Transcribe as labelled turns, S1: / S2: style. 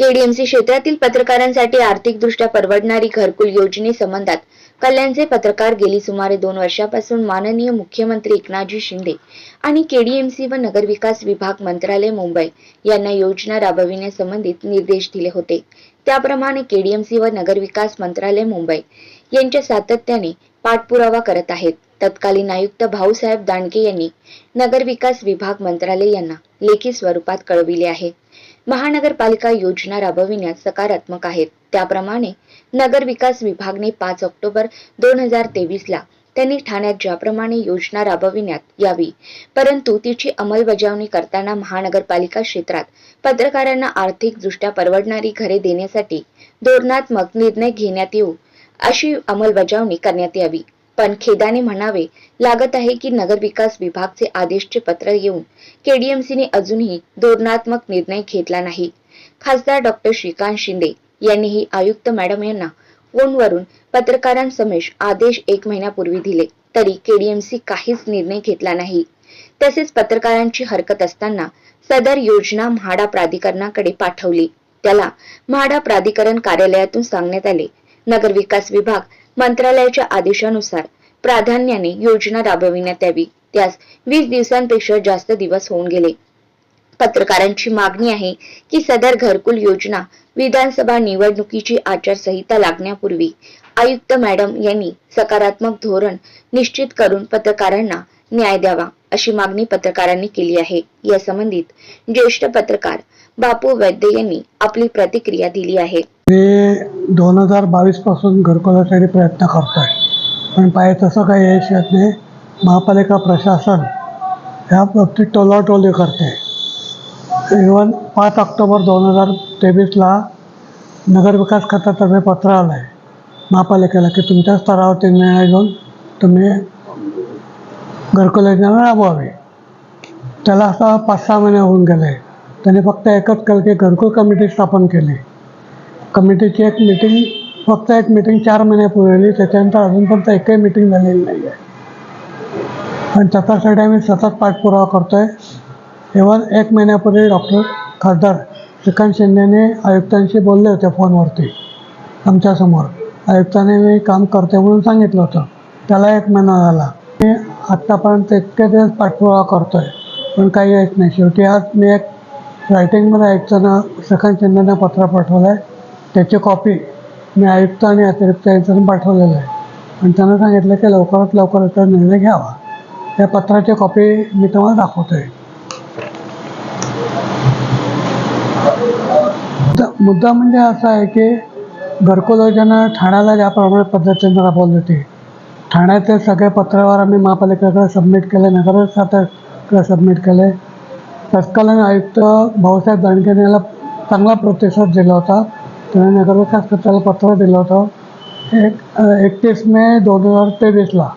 S1: KDMC क्षेत्रातील पत्रकारांसाठी आर्थिकदृष्ट्या परवडणारी घरकुल योजनेसंबंधात कल्याणचे पत्रकार गेली सुमारे दोन वर्षापासून माननीय मुख्यमंत्री एकनाथजी शिंदे आणि केडीएमसी व नगरविकास विभाग मंत्रालय मुंबई यांना योजना राबविण्यासंबंधित निर्देश दिले होते. त्याप्रमाणे केडीएमसी व नगरविकास मंत्रालय मुंबई यांच्या सातत्याने पाठपुरावा करत आहेत. तत्कालीन आयुक्त भाऊसाहेब दांडगे यांनी नगरविकास विभाग मंत्रालय यांना लेखी स्वरूपात कळविले आहे. महानगरपालिका योजना राबविण्यात सकारात्मक आहेत. त्याप्रमाणे नगर विकास विभागने पाच ऑक्टोबर दोन हजार तेवीसला त्यांनी ठाण्यात ज्याप्रमाणे योजना राबविण्यात यावी परंतु तिची अंमलबजावणी करताना महानगरपालिका क्षेत्रात पत्रकारांना आर्थिकदृष्ट्या परवडणारी घरे देण्यासाठी धोरणात्मक निर्णय घेण्यात येऊ अशी अंमलबजावणी करण्यात यावी. पण खेदाने म्हणावे लागत आहे की नगरविकास विभागचे आदेशचे पत्र येऊन केडीएमसीने अजूनही धोरणात्मक निर्णय घेतला नाही. खासदार डॉक्टर श्रीकांत शिंदे यांनीही आयुक्त मॅडम यांना फोनवरून पत्रकारांसमेश आदेश एक महिन्यापूर्वी दिले तरी केडीएमसी काहीच निर्णय घेतला नाही. तसेच पत्रकारांची हरकत असताना सदर योजना म्हाडा प्राधिकरणाकडे पाठवली. त्याला म्हाडा प्राधिकरण कार्यालयातून सांगण्यात आले नगरविकास विभाग मंत्रालयाच्या आदेशानुसार प्राधान्याने योजना राबविण्यात यावी. त्यास वीस दिवसांपेक्षा जास्त दिवस होऊन गेले. पत्रकारांची मागणी आहे की सदर घरकुल योजना विधानसभा निवडणुकीची आचारसंहिता लागण्यापूर्वी आयुक्त मॅडम यांनी सकारात्मक धोरण निश्चित करून पत्रकारांना न्याय द्यावा अशी मागणी पत्रकारांनी केली आहे. या संबंधित ज्येष्ठ पत्रकार बापू वैद्य यांनी आपली प्रतिक्रिया दिली आहे.
S2: मी दोन हजार बावीसपासून घरकुलासाठी प्रयत्न करतोय. आहे पण पाहिजे तसं काही यश येत नाही. महापालिका प्रशासन ह्या बाबतीत टोलाटोली करते. इवन पाच ऑक्टोबर दोन हजार तेवीसला नगरविकास खात्यातर्फे पत्र आलं आहे महापालिकेला की तुमच्या स्तरावरती निर्णय घेऊन तुम्ही घरकुल राबवावे राबवावी त्याला आता पाच सहा महिने होऊन गेले. त्यांनी फक्त एकच केलं की घरकुल कमिटी स्थापन केली. कमिटीची एक मीटिंग फक्त एक मीटिंग चार महिन्यापूर्वी झाली त्याच्यानंतर अजूनपर्यंत एकही मीटिंग झालेली नाही आहे आणि त्याच्यासाठी आम्ही सतत पाठपुरावा करतो आहे इव्हन एक महिन्यापूर्वी डॉक्टर खासदार श्रीकांत शिंदेने आयुक्तांशी बोलले होते फोनवरती आमच्यासमोर. आयुक्ताने मी काम करते म्हणून सांगितलं होतं. त्याला एक महिना झाला. मी आत्तापर्यंत इतके दिवस पाठपुरावा करतो आहे पण काही येत नाही. शेवटी आज मी एक रायटिंगमध्ये आयुक्तांना श्रीकांत शिंदेना पत्र पाठवलं आहे त्याची कॉपी मी आयुक्त आणि अतिरिक्त आयुक्तांना पाठवलेलं आहे. आणि त्यांना सांगितलं की लवकरात लवकर याचा निर्णय घ्यावा. त्या पत्राची कॉपी मी तुम्हाला दाखवतो आहे मुद्दा- मुद्दा म्हणजे असा आहे की घरकुल योजना ठाण्याला ज्याप्रमाणे पद्धतीने राबवली होती ठाण्याचे सगळे पत्रव्यवहार आम्ही महापालिकेकडे सबमिट केले नगर खात्याकडे सबमिट केले. तत्कालीन आयुक्त भाऊसाहेब दांडकेने याला चांगला प्रतिसाद दिला होता. त्याने नगरविकास खात्याला पत्र दिलं होतं. एक एकतीस मे दोन हजार तेवीसला.